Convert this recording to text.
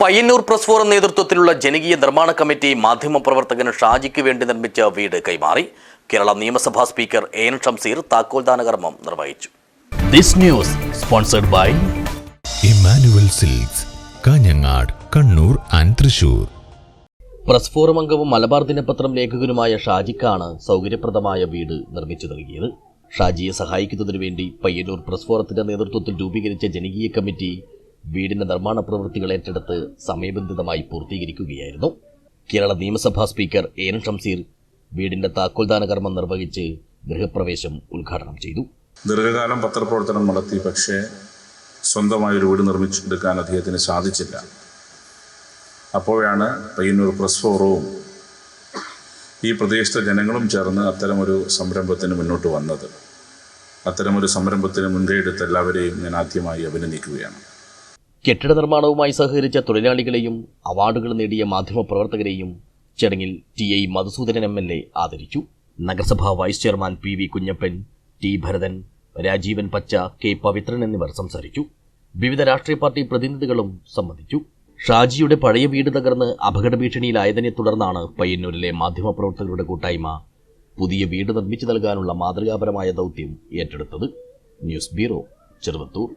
Payyanur press forum നേതൃത്വത്തിലുള്ള ജനകീയ നിർമ്മാണ കമ്മിറ്റി മാധ്യമപ്രവർത്തകന് ഷാജിക്ക് വേണ്ടി നിർമ്മിച്ച വീട് കൈമാറി. കേരള നിയമസഭാ സ്പീക്കർ എ എൻ ഷംസീർ താക്കോൽദാന കർമ്മം നിർവഹിച്ചു. This news sponsored by Immanuel Silks Kanhangad Kannur and Thrissur. Press forum അംഗവും മലബാർ ദിനപത്രം ലേഖകനുമായ ഷാജിക്കാണ് സൗകര്യപ്രദമായ വീട് നിർമ്മിച്ചു നൽകിയത്. ഷാജിയെ സഹായിക്കുന്നതിനു വേണ്ടി പയ്യന്നൂർ പ്രസ് ഫോറത്തിന്റെ നേതൃത്വത്തിൽ രൂപീകരിച്ച ജനകീയ കമ്മിറ്റി വീടിന്റെ നിർമ്മാണ പ്രവൃത്തികൾ ഏറ്റെടുത്ത് സമയബന്ധിതമായി പൂർത്തീകരിക്കുകയായിരുന്നു. കേരള നിയമസഭാ സ്പീക്കർ എൻ ഷംസീർ വീടിന്റെ താക്കോൽദാന കർമ്മം നിർവഹിച്ച് ഗൃഹപ്രവേശം ഉദ്ഘാടനം ചെയ്തു. ദീർഘകാലം പത്രപ്രവർത്തനം നടത്തി പക്ഷേ സ്വന്തമായി ഒരു വീട് നിർമ്മിച്ചെടുക്കാൻ അദ്ദേഹത്തിന് സാധിച്ചില്ല. അപ്പോഴാണ് പയ്യന്നൂർ പ്രസ് ഫോറവും ഈ പ്രദേശത്തെ ജനങ്ങളും ചേർന്ന് അത്തരമൊരു സംരംഭത്തിന് മുന്നോട്ട് വന്നത്. അത്തരമൊരു സംരംഭത്തിന് മുൻകൈയെടുത്ത എല്ലാവരെയും ഞാൻ ആദ്യമായി അഭിനന്ദിക്കുകയാണ്. കെട്ടിട നിർമ്മാണവുമായി സഹകരിച്ച തൊഴിലാളികളെയും അവാർഡുകൾ നേടിയ മാധ്യമപ്രവർത്തകരെയും ചടങ്ങിൽ T I Madhusoodanan M L A ആദരിച്ചു. നഗരസഭാ vice chairman P V Kunhappan T Bharathan Rajeevan പച്ച കെ പവിത്രൻ എന്നിവർ സംസാരിച്ചു. വിവിധ രാഷ്ട്രീയ പാർട്ടി പ്രതിനിധികളും സംബന്ധിച്ചു. ഷാജിയുടെ പഴയ വീട് തകർന്ന് അപകട ഭീഷണിയിലായതിനെ തുടർന്നാണ് പയ്യന്നൂരിലെ മാധ്യമപ്രവർത്തകരുടെ കൂട്ടായ്മ പുതിയ വീട് നിർമ്മിച്ചു നൽകാനുള്ള മാതൃകാപരമായ ദൗത്യം ഏറ്റെടുത്തത്. News bureau Cheruvathur.